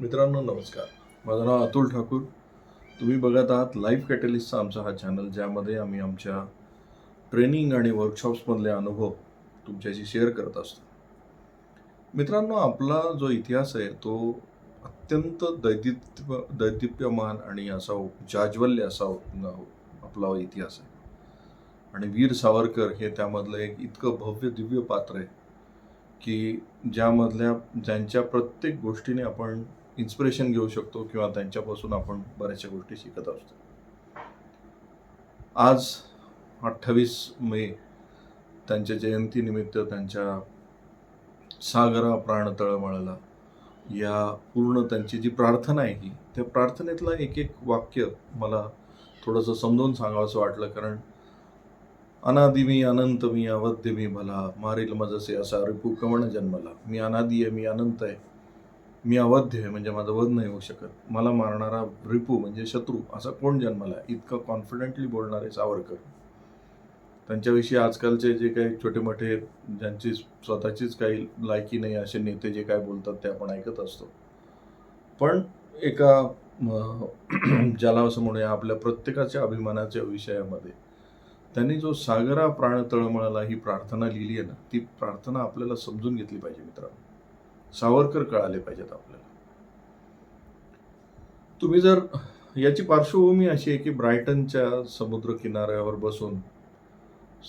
मित्रांनो नमस्कार. माझं नाव अतुल ठाकूर. तुम्ही बघत आहात लाईफ कॅटलिस्टचा आमचा हा चॅनल ज्यामध्ये आम्ही आमच्या ट्रेनिंग आणि वर्कशॉप्समधले अनुभव तुमच्याशी शेअर करत असतो. मित्रांनो आपला जो इतिहास आहे तो अत्यंत दैदिप्य दैदिप्यमान आणि असा जाज्वल्य असा आपला इतिहास आहे. आणि वीर सावरकर हे त्यामधलं एक इतकं भव्य दिव्य पात्र आहे की ज्यामधल्या ज्यांच्या प्रत्येक गोष्टीने आपण इन्स्पिरेशन घेऊ शकतो किंवा त्यांच्यापासून आपण बऱ्याचशा गोष्टी शिकत असतो. आज अठ्ठावीस मे त्यांच्या जयंतीनिमित्त त्यांच्या सागरा प्राण तळमळला या पूर्ण त्यांची जी प्रार्थना आहे ही त्या प्रार्थनेतलं एक एक वाक्य मला थोडंसं समजावून सांगावंसं वाटलं. कारण अनादि मी अनंत मी अवध्य मी भला मारील मजसे असा रिपू कवण जन्मला. मी अनादी आहे मी अनंत आहे. मी अवध्य आहे म्हणजे माझं वध नाही होऊ शकत. मला मारणारा रिपू म्हणजे शत्रू असा कोण जन्मला? इतकं कॉन्फिडेंटली बोलणारे सावरकर. त्यांच्याविषयी आजकालचे जे काही छोटे मोठे ज्यांची स्वतःचीच काही लायकी नाही असे नेते जे काय बोलतात ते आपण ऐकत असतो. पण एका ज्याला असं म्हणूया आपल्या प्रत्येकाच्या अभिमानाच्या विषयामध्ये त्यांनी जो सागरा प्राण तळमळाला ही प्रार्थना लिहिली आहे ना ती प्रार्थना आपल्याला समजून घेतली पाहिजे मित्रांनो. सावरकर कळाले पाहिजेत आपल्याला. तुम्ही जर याची पार्श्वभूमी अशी आहे की ब्रायटनच्या समुद्र किनाऱ्यावर बसून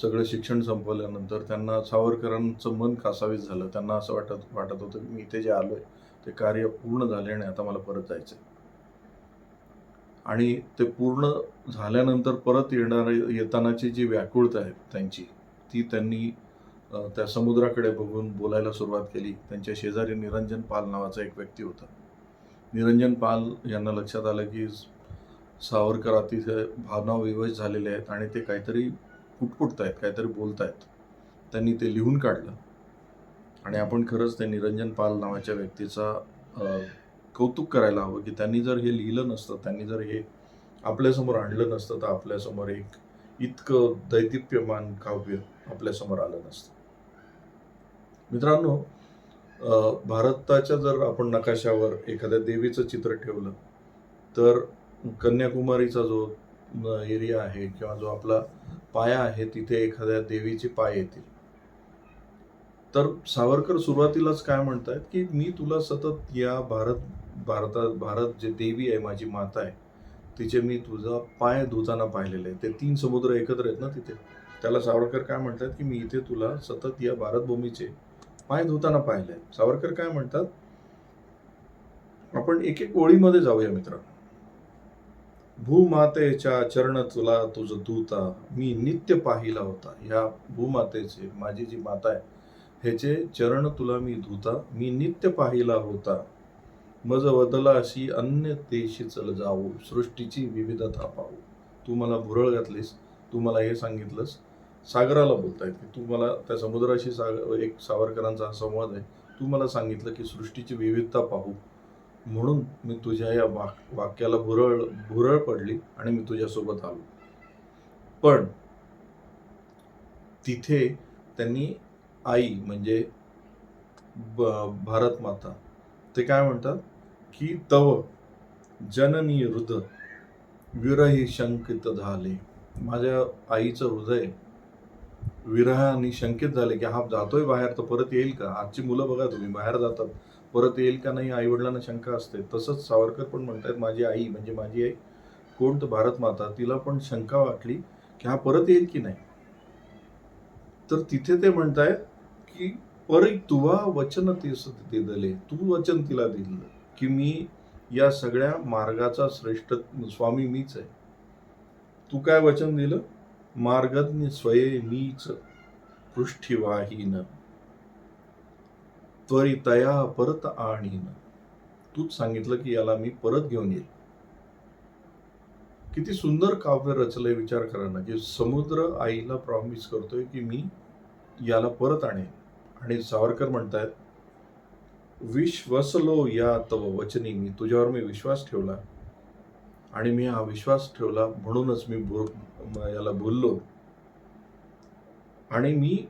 सगळं शिक्षण संपवल्यानंतर त्यांना सावरकरांचं मन कासावीस झालं. त्यांना असं वाटत वाटत होतं की मी इथे जे आलोय ते कार्य पूर्ण झाले आणि आता मला परत जायचं आणि ते पूर्ण झाल्यानंतर परत येणारे येतानाची जी व्याकुळता आहे त्यांची ती त्यांनी त्या समुद्राकडे बघून बोलायला सुरुवात केली. त्यांच्या शेजारी निरंजन पाल नावाचा एक व्यक्ती होता. निरंजन पाल यांना लक्षात आलं की सावरकर अतिशय भावनाविवश झालेले आहेत आणि ते काहीतरी कुटकुटत आहेत काहीतरी बोलत आहेत त्यांनी ते लिहून काढलं. आणि आपण खरंच ते निरंजन पाल नावाच्या व्यक्तीचा कौतुक करायला हवं की त्यांनी जर हे लिहिलं नसतं त्यांनी जर हे आपल्यासमोर आणलं नसतं तर आपल्यासमोर एक इतकं दैदिप्यमान काव्य आपल्यासमोर आलं नसतं. मित्रांनो भारताच्या जर आपण नकाशावर एखाद्या देवीचं चित्र ठेवलं तर कन्याकुमारीचा जो एरिया आहे किंवा जो आपला पाया आहे तिथे एखाद्या देवीचे पाय येतील. तर सावरकर सुरुवातीलाच काय म्हणतायत की मी तुला सतत या भारत भारतात भारत जे देवी आहे माझी माता आहे तिचे मी तुझा पाय धुताना पाहिलेले आहे ते तीन समुद्र एकत्र आहेत ना तिथे. त्याला सावरकर काय म्हणतात की मी इथे तुला सतत या भारतभूमीचे पाय धुताना पाहिले. सावरकर काय म्हणतात? आपण एक एक ओळीमध्ये जाऊया मित्र भूमातेच्या चरण तुला तुझ धुता मी नित्य पाहिला होता. ह्या भूमातेचे माझी जी माता आहे ह्याचे चरण तुला मी धुता. मी नित्य पाहिला होता. मज वदला अशी अन्य देशी चल जाऊ. सृष्टीची विविधता पाहू. तू मला भुरळ घातलीस. तू मला हे सांगितलंस. सागराला बोलतायत. की तू मला त्या समुद्राशी सागर एक सावरकरांचा हा संवाद आहे. तू मला सांगितलं की सृष्टीची विविधता पाहू. म्हणून मी तुझ्या या वाक वाक्याला भुरळ भुरळ पडली आणि मी तुझ्यासोबत आलो. पण तिथे त्यांनी आई म्हणजे ब- भारत माता ते काय म्हणतात? की तव जननी हृदय विरही शंकित झाले. माझ्या आईचं हृदय विरहाने शंकित झाले की हा जातोय बाहेर तर परत येईल का? आजची मुलं बघा तुम्ही बाहेर जातात. परत येईल का नाही आई वडिलांना शंका असते. तसंच सावरकर पण म्हणतात माझी आई म्हणजे माझी आई कोण तर भारत माता तिला पण शंका वाटली की हा परत येईल की नाही? तर तिथे ते म्हणतायत की परी तुवा वचन ते दिले तू वचन तिला दिलं की मी या सगळ्या मार्गाचा श्रेष्ठ स्वामी मीच आहे. तू काय वचन दिलं? मार्गज्ञ स्वये मीच पृष्ठीवाहीन. त्वरितया परत आणीन. तूच सांगितलं की याला मी परत घेऊन येईल किती सुंदर काव्य रचलंय विचार करा ना. की समुद्र आईला प्रॉमिस करतोय की मी याला परत आणेन. आणि सावरकर म्हणतायत विश्वसलो या तव वचनी. मी तुझ्यावर मी विश्वास ठेवला. आणि मी हा विश्वास ठेवला म्हणूनच मी याला बोललो. आणि मी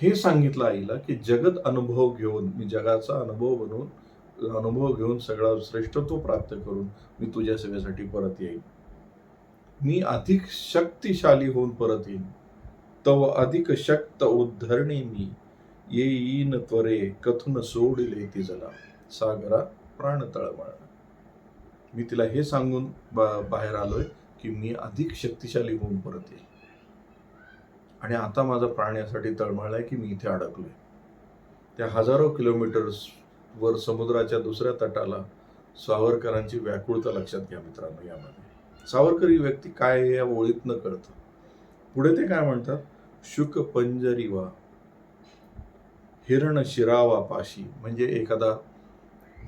हे सांगितलं आईला की जगत अनुभव घेऊन मी जगाचा अनुभव बनवून अनुभव घेऊन सगळा श्रेष्ठत्व प्राप्त करून मी तुझ्या सेवेसाठी परत येईन. मी अधिक शक्तिशाली होऊन परत येईन. तव अधिक शक्त उद्धरणे मी. येईन त्वरे कथून सोडिले ती जला. सागरा प्राण तळमळ मी तिला हे सांगून बाहेर आलोय. की मी अधिक शक्तिशाली होऊन परत येईल. आणि आता माझा प्राण यासाठी आहे की मी इथे अडकलोय. त्या हजारो किलोमीटर्स वर समुद्राच्या दुसऱ्या तटाला सावरकरांची व्याकुळता लक्षात घ्या मित्रांनो यामध्ये. सावरकर ही व्यक्ती काय आहे या ओळीतनं कळतं. पुढे ते काय म्हणतात? शुक पंजरी वा हिरण शिरावा पाशी म्हणजे एखादा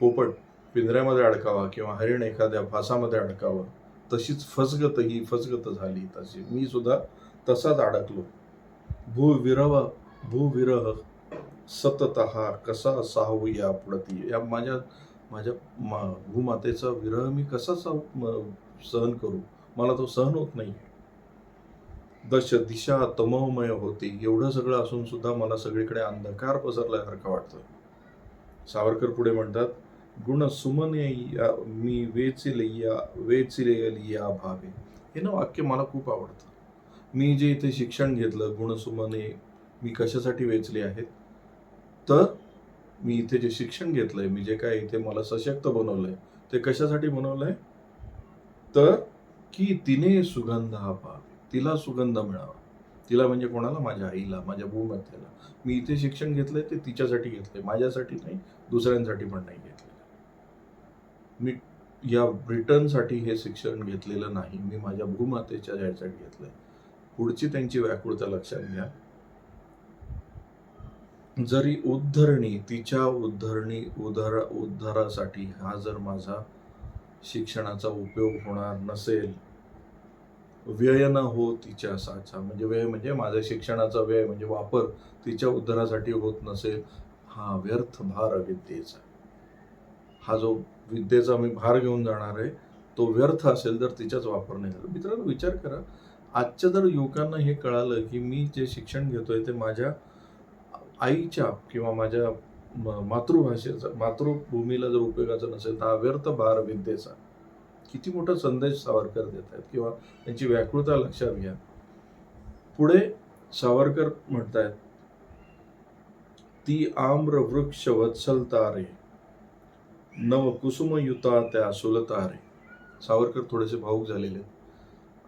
पोपट पिंजऱ्यामध्ये अडकावा किंवा हरिण एखाद्या फासामध्ये अडकावं. तशीच फसगत ही फसगत झाली तशी. मी सुद्धा तसाच अडकलो. भूविरह भूविरह सतत हा कसा साहू या पुढती? या माझ्या माझ्या मा भूमातेचा विरह मी कसा म- सहन करू? मला तो सहन होत नाही. दश दिशा तमोमय होती. एवढं सगळं असून सुद्धा मला सगळीकडे अंधकार पसरल्यासारखं वाटतं सावरकर पुढे म्हणतात गुण सुमने या मी वेचिले या वेचिले या भावे. हे ना वाक्य मला खूप आवडतं. मी जे इथे शिक्षण घेतलं गुणसुमने मी कशासाठी वेचले आहेत? तर मी इथे जे शिक्षण घेतलंय मी जे काय इथे मला सशक्त बनवलंय ते कशासाठी बनवलंय? तर की तिने सुगंध हा पाहावे तिला सुगंध मिळावा. तिला म्हणजे कोणाला? माझ्या आईला माझ्या भूमतेला. मी इथे शिक्षण घेतलंय ते तिच्यासाठी घेतलंय. माझ्यासाठी नाही दुसऱ्यांसाठी पण नाही मी या ब्रिटनसाठी हे शिक्षण घेतलेलं नाही. मी माझ्या भूमातेच्या यासाठी घेतलंय. पुढची त्यांची व्याकुळता लक्षात घ्या. जरी उद्धरणी तिच्या उद्धरणी उद्धर उद्धारासाठी हा जर माझा शिक्षणाचा उपयोग होणार नसेल व्यय न हो तिच्या साचा म्हणजे व्यय म्हणजे माझ्या शिक्षणाचा व्यय म्हणजे वापर तिच्या उद्धारासाठी होत नसेल हा व्यर्थ भार विद्येचा हा जो विद्येचा मी भार घेऊन जाणार आहे तो व्यर्थ असेल तर तिच्याच वापर नाही झाला मित्रांनो विचार करा. आजच्या जर युवकांना हे कळालं की मी जे शिक्षण घेतोय ते माझ्या आईच्या किंवा माझ्या म- मातृभाषेचा मातृभूमीला जर उपयोगाचा नसेल तर हा व्यर्थ भार विद्येचा. किती मोठा संदेश सावरकर देत आहेत किंवा त्यांची व्याकृता लक्षात घ्या. पुढे सावरकर म्हणतायत ती आम्र वृक्ष वत्सल तारे नव कुसुमयुता त्या सुलतारे. सावरकर थोडेसे भाऊक झालेले.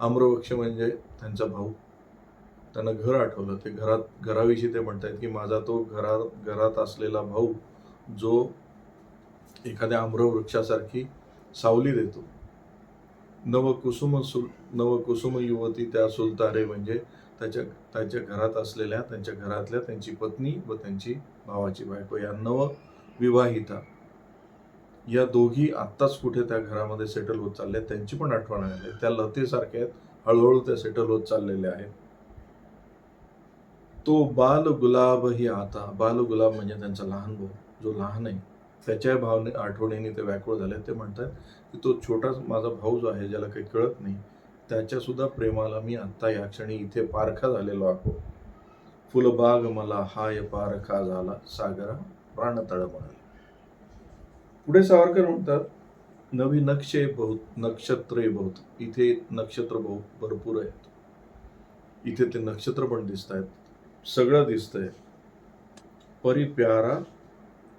आम्रवृक्ष म्हणजे त्यांचा भाऊ. त्यांना घर आठवलं. ते घरात घराविषयी ते म्हणतायत की माझा तो घरात घरात असलेला भाऊ जो एखाद्या आम्रवृक्षासारखी सावली देतो. नवकुसुम सुल नवकुसुम युवती त्या सुलतारे म्हणजे त्याच्या त्याच्या घरात असलेल्या त्यांच्या घरातल्या त्यांची पत्नी व त्यांची भावाची बायको या नव विवाहिता. या दोघी आत्ताच कुठे त्या घरामध्ये सेटल होत चालल्या त्यांची पण आठवण आहे. त्या लतेसारख्या आहेत हळूहळू त्या सेटल होत चाललेल्या आहेत. तो बाल गुलाब ही आता बाल गुलाब म्हणजे त्यांचा लहान भाऊ जो लहान आहे त्याच्या भावने आठवणीने ते व्याकुळ झाले ते म्हणतात की तो छोटा माझा भाऊ जो आहे ज्याला काही कळत नाही त्याच्यासुद्धा प्रेमाला मी आत्ता या क्षणी इथे पारखा झालेलो आहो फुलबाग मला हाय पारखा झाला सागरा प्राण तळमळले पुढे सावरकर म्हणतात नवी नक्षे बहुत नक्षत्रे बहुत. इथे नक्षत्र बहुत भरपूर आहेत. इथे ते नक्षत्र पण दिसत आहेत सगळं दिसतंय. परी प्यारा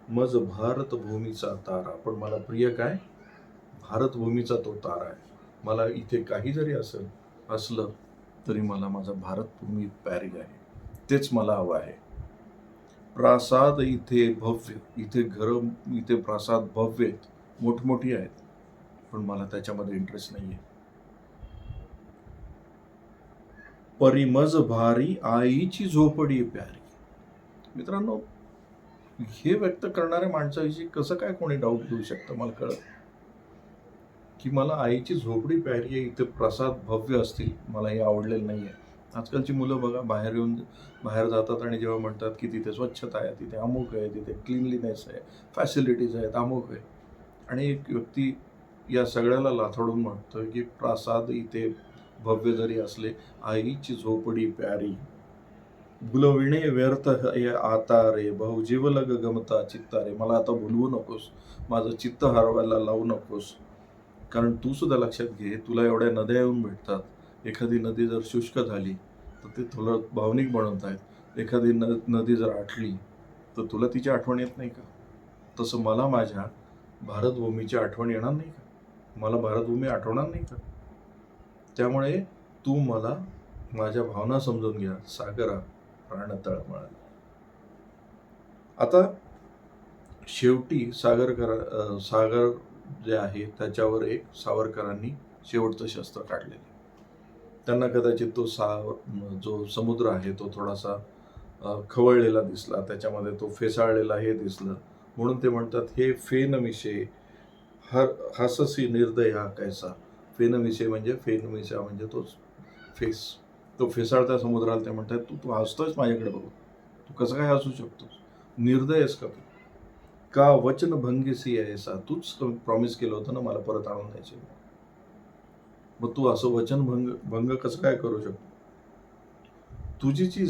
मज भारत भूमीचा तारा. पण मला प्रिय काय? भारत भूमीचा तो तारा आहे. मला इथे काही जरी असेल असलं तरी मला माझा भारत भूमी प्यारी आहे. तेच मला हवं आहे. प्रासाद इथे भव्य इथे घरं इथे प्रासाद भव्य आहेत मोठमोठी आहेत. पण मला त्याच्यामध्ये इंटरेस्ट नाही आहे परिमज भारी आईची झोपडी प्यारी. मित्रांनो हे व्यक्त करणाऱ्या माणसाविषयी कसं काय कोणी डाऊट घेऊ शकतं मला कळत की मला आईची झोपडी प्यारी आहे इथे प्रसाद भव्य असतील मला हे आवडलेलं नाही आहे आजकालची मुलं बघा बाहेर येऊन बाहेर जातात आणि जेव्हा म्हणतात की तिथे स्वच्छता आहे तिथे अमुक आहे तिथे क्लिनलीनेस आहे फॅसिलिटीज आहेत अमुक आहे. आणि एक व्यक्ती या सगळ्याला लाथाडून म्हणतो की प्रासाद इथे भव्य जरी असले आईची झोपडी प्यारी. भुलविणे व्यर्थ हे आता रे भाऊ जीवलग गमता चित्ता रे. मला आता भुलवू नकोस माझं चित्त हरवायला लावू नकोस. कारण तू सुद्धा लक्षात घे तुला एवढ्या नद्या येऊन भेटतात. एखादी नदी जर शुष्क झाली तर ते तुला भावनिक बनवत आहेत. एखादी न नदी जर आटली तर तुला तिची आठवण येत नाही का? तसं मला माझ्या भारतभूमीची आठवण येणार नाही का? मला भारतभूमी आठवणार नाही का? त्यामुळे तू मला माझ्या भावना समजून घ्या. सागरा प्राण तळमळ आता शेवटी सागर करा सागर जे आहे त्याच्यावर एक सावरकरांनी शेवटचं शस्त्र काढलेलं त्यांना कदाचित तो सा जो समुद्र आहे तो थोडासा खवळलेला दिसला. त्याच्यामध्ये तो फेसाळलेला हे दिसलं. म्हणून ते म्हणतात हे फेनमिशे हर हससी निर्दया कैसा. फेनमिशे म्हणजे फेनमिशा म्हणजे तोच फेस. तो फेसाळता समुद्राला ते म्हणतात तू तू हसतोयस माझ्याकडे बघू तू कसं काय हसू शकतोस? निर्दयस का तू? का वचनभंगीसी ऐसा? तूच प्रॉमिस केलं होतं ना मला परत आणून द्यायचे मग तू असं वचन भंग भंग कसं काय करू शकतो? तुझी जी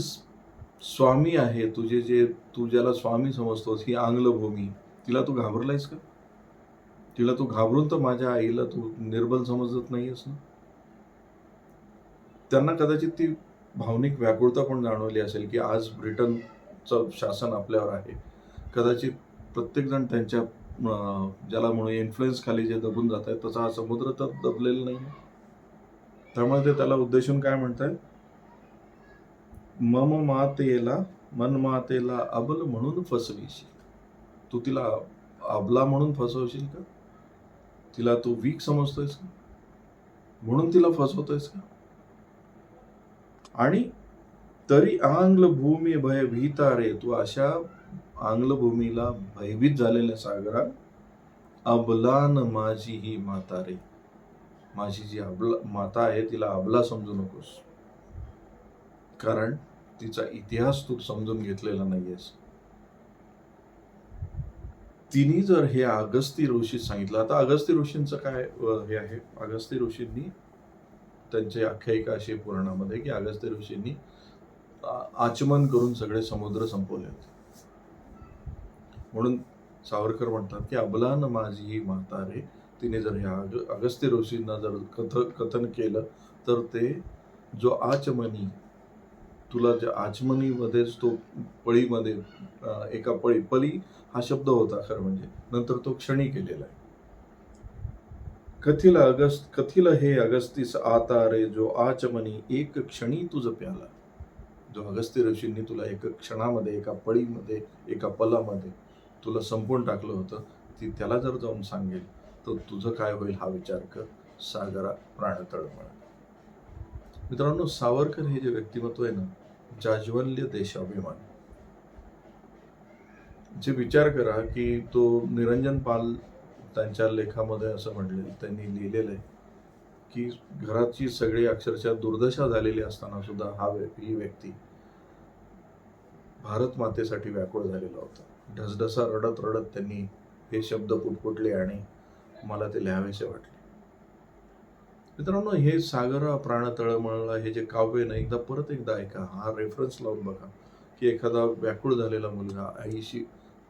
स्वामी आहे तुझे जे तू ज्याला स्वामी समजतोस ही आंग्लभूमी तिला तू घाबरलायस का? तिला तू घाबरून तर माझ्या आईला तू निर्बल समजत नाहीयेस ना? त्यांना कदाचित ती भावनिक व्याकुळता पण जाणवली असेल की आज ब्रिटनचं शासन आपल्यावर आहे. कदाचित प्रत्येकजण त्यांच्या ज्याला म्हणून इन्फ्लुएन्स खाली जे दबून जात आहेत तसा हा समुद्र तर दबलेला नाही त्यामुळे ते त्याला उद्देशून काय म्हणतायत? मम मातेला मन मातेला अबल म्हणून फसवीशील. तू तिला अबला म्हणून फसवशील का? तिला तू वीक समजतोयस का? म्हणून तिला फसवतोयस का? आणि तरी आंग्ल भूमी भयभीता रे तू अशा आंग्ल भूमीला भयभीत झालेल्या सागरा अबलान माझी ही माता रे. माझी जी अबला माता आहे तिला अबला समजू नकोस. कारण तिचा इतिहास तू समजून घेतलेला नाहीयेस. तिने जर हे अगस्ती ऋषी सांगितलं आता अगस्ती ऋषींचं काय हे आहे? अगस्ती ऋषींनी त्यांची आख्यायिका अशी पुराणामध्ये की अगस्ती ऋषींनी आचमन करून सगळे समुद्र संपवले होते. म्हणून सावरकर म्हणतात की अबलान माझी ही माता रे तिने जर ह्या अग अगस्त्य ऋषींना जर कथ कथन केलं तर ते जो आचमनी तुला जे आचमनीमध्येच तो पळीमध्ये एका पळी पली हा शब्द होता खरं म्हणजे. नंतर तो क्षणी केलेला आहे. कथिल अगस्त कथिल हे अगस्तीस आता रे जो आचमनी एक क्षणी तुझं प्याला. जो अगस्त्य ऋषींनी तुला एक क्षणामध्ये एका पळीमध्ये एका पलामध्ये तुला संपून टाकलं होतं ती त्याला जर जाऊन सांगेल तर तुझं काय होईल हा विचार कर. सागरा प्राणतळमळ मित्रांनो सावरकर हे जे व्यक्तिमत्व आहे ना जाज्वल्य देशाभिमान. जे विचार करा की तो निरंजन पाल त्यांच्या लेखामध्ये असं म्हणले त्यांनी लिहिलेलं आहे की घराची सगळी अक्षरशः दुर्दशा झालेली असताना सुद्धा हा ही व्यक्ती भारत मातेसाठी व्याकुळ झालेला होता. ढसढसा रडत रडत त्यांनी हे शब्द पुटपुटले आणि मला ते लिहावेसे वाटले. मित्रांनो हे सागर प्राण तळमळला हे जे काव्य ना एकदा परत एकदा ऐका. हा रेफरन्स लावून बघा की एखादा व्याकुळ झालेला मुलगा आईशी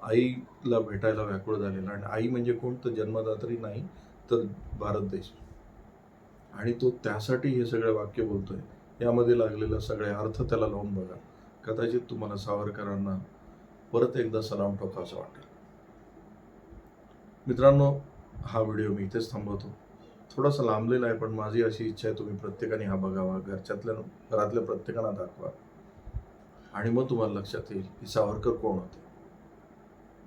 आईला भेटायला व्याकुळ झालेला आणि आई म्हणजे कोण? तर जन्मदात्री नाही तर भारत देश. आणि तो त्यासाठी हे सगळे वाक्य बोलतोय. यामध्ये लागलेला सगळे अर्थ त्याला लावून बघा. कदाचित तुम्हाला सावरकरांना परत एकदा सलाम ठोकावं वाटेल. मित्रांनो हा व्हिडिओ मी इथेच थांबवतो. थोडासा लांबलेला आहे पण माझी अशी इच्छा आहे तुम्ही प्रत्येकाने हा बघावा घरच्यातल्या घरातल्या प्रत्येकाला दाखवा. आणि मग तुम्हाला लक्षात येईल की सावरकर कोण होते.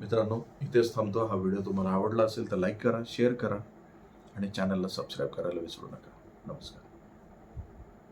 मित्रांनो इथेच थांबतो. हा व्हिडिओ तुम्हाला आवडला असेल तर लाईक करा शेअर करा आणि चॅनलला सबस्क्राईब करायला विसरू नका. नमस्कार.